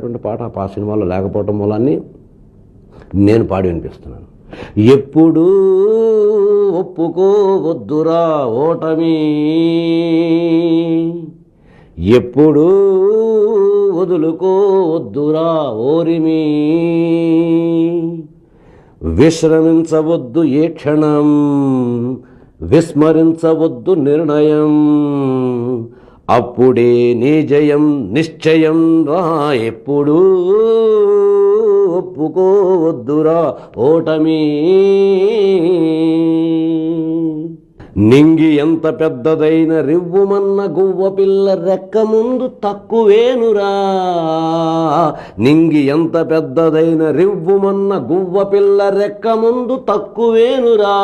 అటువంటి పాట ఆ సినిమాలో లేకపోవటం మూలాన్ని నేను పాడి వినిపిస్తున్నాను. ఎప్పుడు ఒప్పుకోవద్దురా ఓటమి. ఎప్పుడు వదులుకోవద్దురా ఓరిమి. విశ్రమించవద్దు ఏ క్షణం విస్మరించవద్దు నిర్ణయం. అప్పుడే నీ జయం నిశ్చయం రా ఎప్పుడూ ఒప్పుకోవద్దురా ఓటమి. నింగి ఎంత పెద్దదైన రివ్వుమన్న గువ్వ పిల్ల రెక్క ముందు తక్కువేనురా. నింగి ఎంత పెద్దదైన రివ్వుమన్న గువ్వ పిల్ల రెక్క ముందు తక్కువేనురా.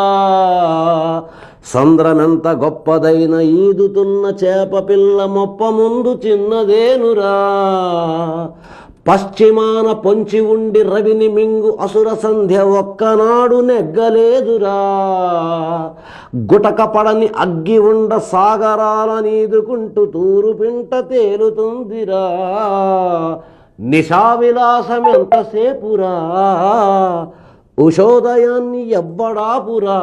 సంద్రమెంత గొప్పదైన ఈదుతున్న చేప పిల్ల మొప్ప ముందు చిన్నదేనురా. పశ్చిమాన పొంచి ఉండి రవిని మింగు అసుర సంధ్య ఒక్కనాడు నెగ్గలేదురా. గుటక పడని అగ్గి ఉండ సాగరాల నీదుకుంటూ తూరు పింట తేలుతుందిరా. నిశా విలాసం ఎంతసేపురా. ఉషోదయాన్ని ఎవ్వడాపురా.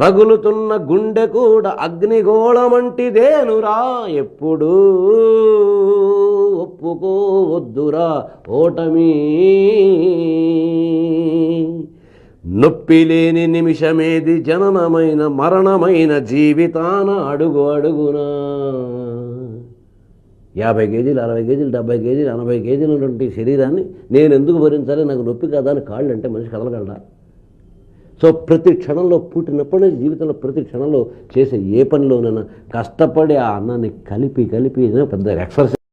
రగులుతున్న గుండె కూడా అగ్నిగోళమంటిదేనురా ఎప్పుడు ఒప్పుకోవద్దురా ఓటమి. నొప్పి లేని నిమిషమేది జననమైన మరణమైన జీవితాన అడుగు అడుగునా. యాభై కేజీలు అరవై కేజీలు డెబ్బై కేజీలు ఎనభై కేజీలు ఉన్నటువంటి శరీరాన్ని నేను ఎందుకు భరించాలి? నాకు నొప్పి కదా అని కాళ్ళు అంటే మనిషి కదలగలడా? సో ప్రతి క్షణంలో పుట్టినప్పటి జీవితంలో ప్రతి క్షణంలో చేసే ఏ పనిలోనైనా కష్టపడి ఆ అన్నాన్ని కలిపి కలిపి పెద్ద ఎక్సర్సైజ్